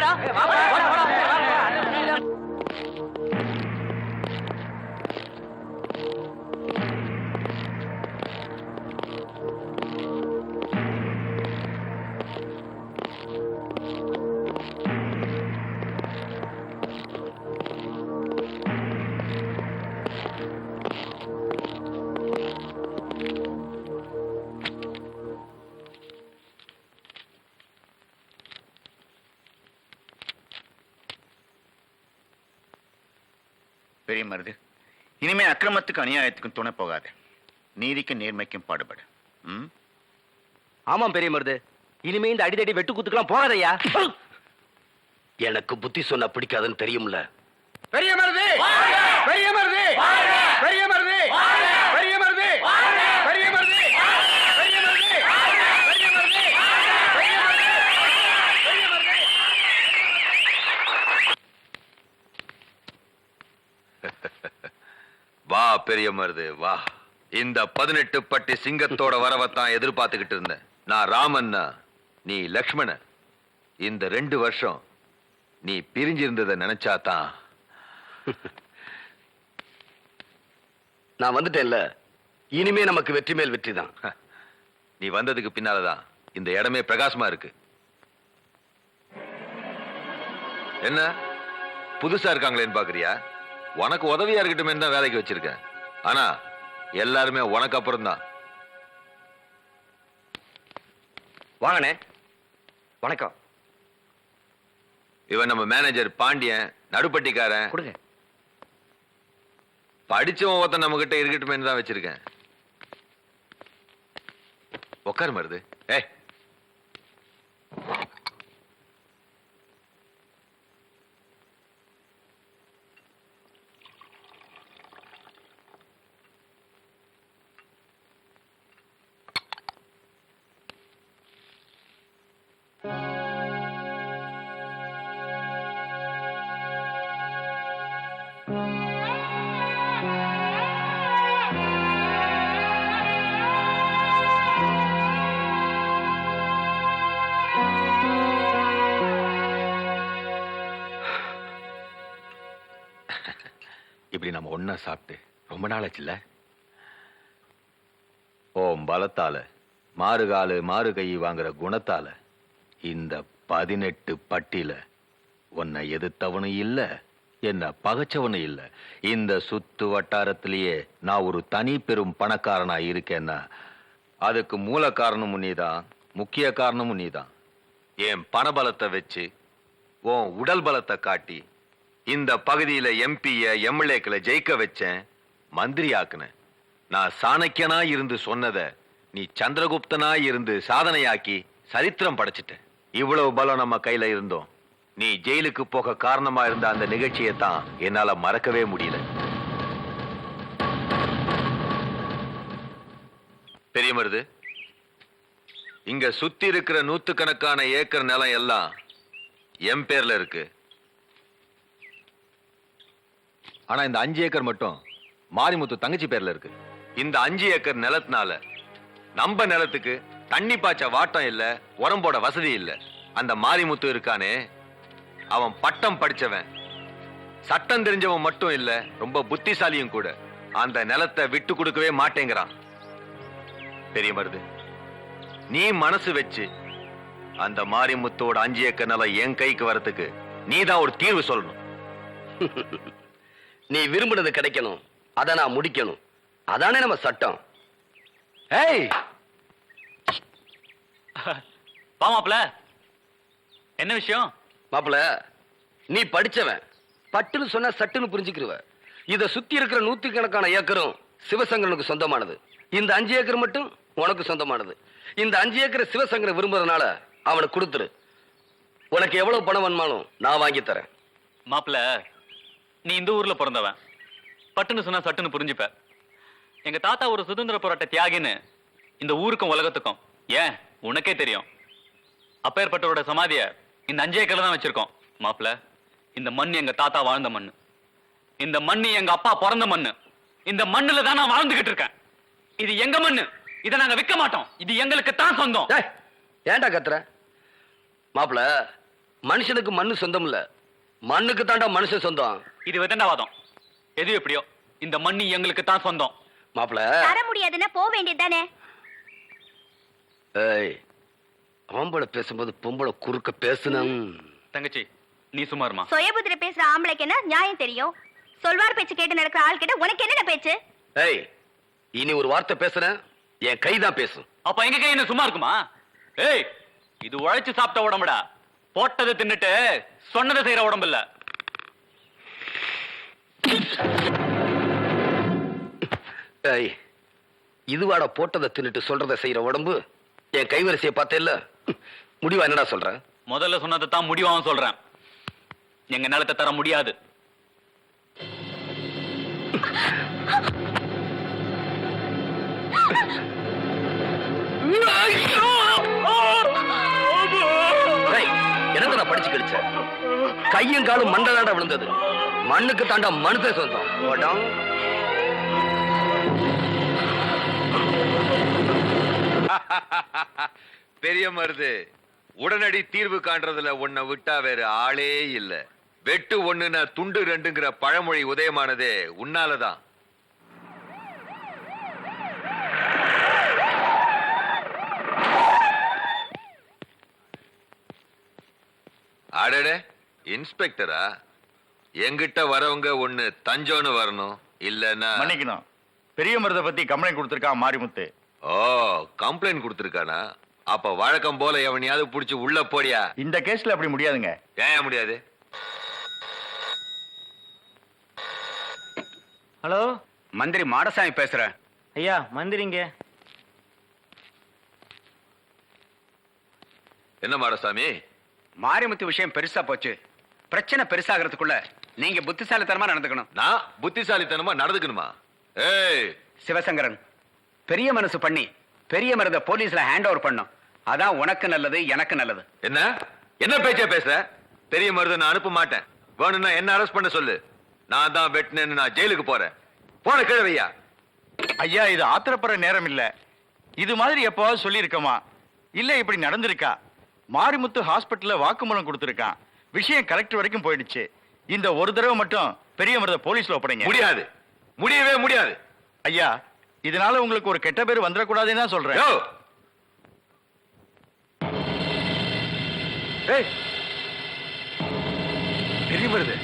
Vamos lá. பெரிய மருது. இனிமே அக்கிரமத்துக்கு அநியாயத்துக்கும் துணை போகாது. நீதிக்கும் நேர்மைக்கும் பாடுபடு. ம்? ஆமாம் பெரிய மருது. இனிமே இந்த அடிதடி வெட்டு குத்துக்கெல்லாம் போகாதய்யா. எனக்கு புத்தி சொன்னா பிடிக்காதுன்னு தெரியும்ல. பெரிய மருது! பெரிய மருது! பெரிய மருது பெரிய மருது பெரிய மருது பெரிய மருது பெரிய மருது வா பெரிய மருது வா. இந்த பதினெட்டு பட்டி சிங்கத்தோட வரவத்தான் எதிர்பார்த்துக்கிட்டு இருந்தேன். நான் ராமன்னா நீ லக்ஷ்மண. இந்த ரெண்டு வருஷம் நீ பிரிஞ்சிருந்ததை நினைச்சாதான். நான் வந்துட்டேன்ல. இனிமே நமக்கு வெற்றி மேல் வெற்றி தான். நீ வந்ததுக்கு பின்னாலதான் இந்த இடமே பிரகாசமா இருக்கு. என்ன? புதுசா இருக்காங்களேன்னு பாக்குறியா? உனக்கு உதவியா இருக்கட்டுமே தான் வேலைக்கு வச்சிருக்கேன். ஆனா எல்லாருமே உனக்கு அப்புறம் தான் வாங்கண்ணே. வணக்கம். இவன் நம்ம மேனேஜர் பாண்டியன் நடுப்பட்டிக்காரன். கொடுங்க. படிச்சவன் ஒருத்தன் நம்ம கிட்ட இருக்கட்டுமேன்னு தான் வச்சிருக்கேன். உட்காரு மருது. ஏய் இப்படி நம்ம ஒன்னா சாப்பிட்டு ரொம்ப நாளாச்சுல்ல? ஓம் பலத்தால மாறுகாலு மாறு கை வாங்குற குணத்தால இந்த பதினெட்டு பட்டியில உன்னை எதிர்த்தவனும் இல்ல என்ன பகைச்சவனும் இல்ல. இந்த சுத்து வட்டாரத்திலேயே நான் ஒரு தனி பெரும் பணக்காரனா இருக்கேன்னா அதுக்கு மூல காரணமும் நீதான் முக்கிய காரணமும் நீதான். என் பணபலத்தை வச்சு உன் உடல் பலத்தை காட்டி இந்த பகுதியில எம்பிய எம்எல்ஏக்களை ஜெயிக்க வச்சேன். மந்திரி ஆக்குனேன் நான் சாணக்கியனா இருந்து சொன்னத நீ சந்திரகுப்தனா இருந்து சாதனையாக்கி சரித்திரம் படைச்சிட்ட. இவ்வளவு பலம் நம்ம கையில இருந்தோம். நீ ஜெயிலுக்கு போக காரணமா இருந்த அந்த நிகழ்ச்சியை தான் என்னால மறக்கவே முடியல. பெரிய மருது இங்க சுத்தி இருக்கிற நூத்துக்கணக்கான ஏக்கர் நிலம் எல்லாம் என் பேர்ல இருக்கு. ஆனா இந்த அஞ்சு ஏக்கர் மட்டும் மாரிமுத்து தங்கச்சி பேர்ல இருக்கு. இந்த அஞ்சு ஏக்கர் நிலத்தினால நம்ம நிலத்துக்கு தண்ணி பாய்ச்ச வாட்டம் இல்ல உரம் போட வசதி இல்ல. அந்த மாரிமுத்து இருக்கானே அவன் பட்டம் படிச்சவன். சட்டம் தெரிஞ்சவன் மட்டும் இல்ல ரொம்ப புத்திசாலியும் கூட. அந்த நிலத்தை விட்டு கொடுக்கவே மாட்டேங்கிறான். பெரிய மருது நீ மனசு வச்சு அந்த மாரிமுத்தோட அஞ்சு ஏக்கர் நிலம் என் கைக்கு வரத்துக்கு நீ தான் ஒரு தீர்வு சொல்லணும். நீ விரும்பினது கிடைக்கணும். அதை நான் முடிக்கணும். அதானே நம்ம சட்டம். ஏய்! பாமாப்ல என்ன விஷயம்? மாப்பிள நீ படிச்சவன். பட்டுன்னு சொன்னா சட்டுன்னு புரிஞ்சுக்கிருவ. இத சுத்தி இருக்கிற நூத்துக்கணக்கான ஏக்கரும் சிவசங்கரனுக்கு சொந்தமானது. இந்த அஞ்சு ஏக்கர் மட்டும் உனக்கு சொந்தமானது. இந்த அஞ்சு ஏக்கர் சிவசங்கரன் விரும்புறதுனால அவனுக்கு கொடுத்துரு. உனக்கு எவ்வளவு பணம் வேணுமாலும் நான் வாங்கி தரேன். மாப்ள நீ இந்த ஊர்ல பிறந்தவன். பட்டுன்னு சொன்னா சட்டுன்னு புரிஞ்சுப்ப. எங்க தாத்தா ஒரு சுதந்திர போராட்ட தியாகின்னு இந்த ஊருக்கும் உலகத்துக்கும் ஏன்? உனக்கே தெரியும். அப்பேற்பட்டவரோட சமாதிய இந்த அஞ்சே ஏக்கர்ல தான் வச்சிருக்கோம். மாப்ள இந்த மண் எங்க தாத்தா வாழ்ந்த மண். இந்த மண் எங்க அப்பா பிறந்த மண்ணு இந்த மண்ணுல தான் நான் வாழ்ந்துகிட்டு இருக்கேன். இது எங்க மண்ணு இதை நாங்க விற்க மாட்டோம். இது எங்களுக்கு தான் சொந்தம். ஏய், ஏன்டா கத்துற? மாப்ள மனுஷனுக்கு மண்ணு சொந்தம் இல்ல. மண்ணுக்கு தாண்டா மனுஷன் சொந்தம். இது விதண்டாவாதம். எது எப்படியோ? இந்த மண்ணி எங்களுக்கு தான் சொந்தம். மாப்பிள. தர முடியாதுன்னா போக வேண்டியதுதானே? ஏய் ஆம்பளை பேசும்போது பொம்பளை குறுக்க பேசுனம். தங்கச்சி நீ சும்மா இருமா. சுயபுத்திர பேசுற ஆம்பளைக்கு என்ன நியாயம் தெரியும்? சொல்வார் பேச்சு கேட்டு நடக்கிற ஆள் கிட்ட உனக்கு என்னென்ன பேச்சு? ஏய் இனி ஒரு வார்த்தை பேசுறேன். என் கை தான் பேசும். அப்ப எங்க கை என்ன சும்மா இருக்குமா? ஏய் இது உழைச்சு சாப்பிட்ட உடம்புடா. போட்டதை தின்னுட்டு சொன்னதை செய்யற உடம்பு இல்ல. இதுவாட போட்டதை தின்னுட்டு சொல்றதை செய்யற உடம்பு. என் கைவரிசையை பார்த்தேல்ல? முடிவா என்னடா சொல்ற? முதல்ல சொன்னதை தான் முடிவாவும் சொல்றேன். எங்க நிலத்தை தர முடியாது. எனக்கு நான் படிச்சு கழிச்ச? கையும் காலும் மண்டை தாண்டா விழுந்தது. மண்ணுக்கு தாண்டா மனுஷன் சொந்தம். ஓடம். பெரிய மருது உடனடி தீர்வு காண்றதுல உன்னை விட்டா வேற ஆளே இல்ல. வெட்டு ஒண்ணுன்னா துண்டு ரெண்டுங்கிற பழமொழி உதயமானதே உன்னாலதான். அடடே இன்ஸ்பெக்டரா? எங்கிட்ட வரவங்க ஒண்ணு தஞ்சோன்னு வரணும் இல்லன்னா மன்னிக்கணும். பெரிய மருதை பத்தி கம்ப்ளைண்ட் கொடுத்திருக்கான் மாரிமுத்து? ஓ கம்ப்ளைண்ட் கொடுத்துருக்கானா? அப்ப வழக்கம் போல எவனையாவது புடிச்சு உள்ள போடியா? இந்த கேஸ்ல அப்படி முடியாதுங்க. ஏன் முடியாது? ஹலோ? மந்திரி மாடசாமி பேசுறேன் ஐயா மந்திரிங்க என்ன மாடசாமி? மாரிமுத்து விஷயம் பெருசா போச்சு. பிரச்சனை பெருசாகிறதுக்குள்ள நீங்க புத்திசாலித்தனமா நடந்துக்கணும். நான் புத்திசாலித்தனமா நடந்துக்கணுமா? ஏய்! சிவசங்கரன் பெரிய மனசு பண்ணி பெரிய மருத போலீஸ்ல ஹேண்ட் ஓவர் பண்ணும். அதான் உனக்கு நல்லது எனக்கு நல்லது. என்ன? என்ன பேச்சா பேச பெரிய மருதை நான் அனுப்ப மாட்டேன். வேணும்னா என்ன அரெஸ்ட் பண்ண சொல்லு. நான் தான் வெட்டினேன்னு நான் ஜெயிலுக்கு போறேன். போன கிழவையா? ஐயா இது ஆத்திரப்படுற நேரம் இல்ல. இது மாதிரி எப்பவாவது சொல்லியிருக்கோமா? இல்ல இப்படி நடந்திருக்கா? மாரிமுத்து ஹாஸ்பிட்டல்ல வாக்குமூலம் கொடுத்திருக்கான். விஷயம் கலெக்டர் வரைக்கும் போயிடுச்சு. இந்த ஒரு தடவை மட்டும் பெரிய மருத போலீஸ்ல ஒப்படைங்க. முடியாது. முடியவே முடியாது. ஐயா இதனால உங்களுக்கு ஒரு கெட்ட பேர் வந்துடக்கூடாதுன்னு தான் சொல்றேன். பெரிய மருது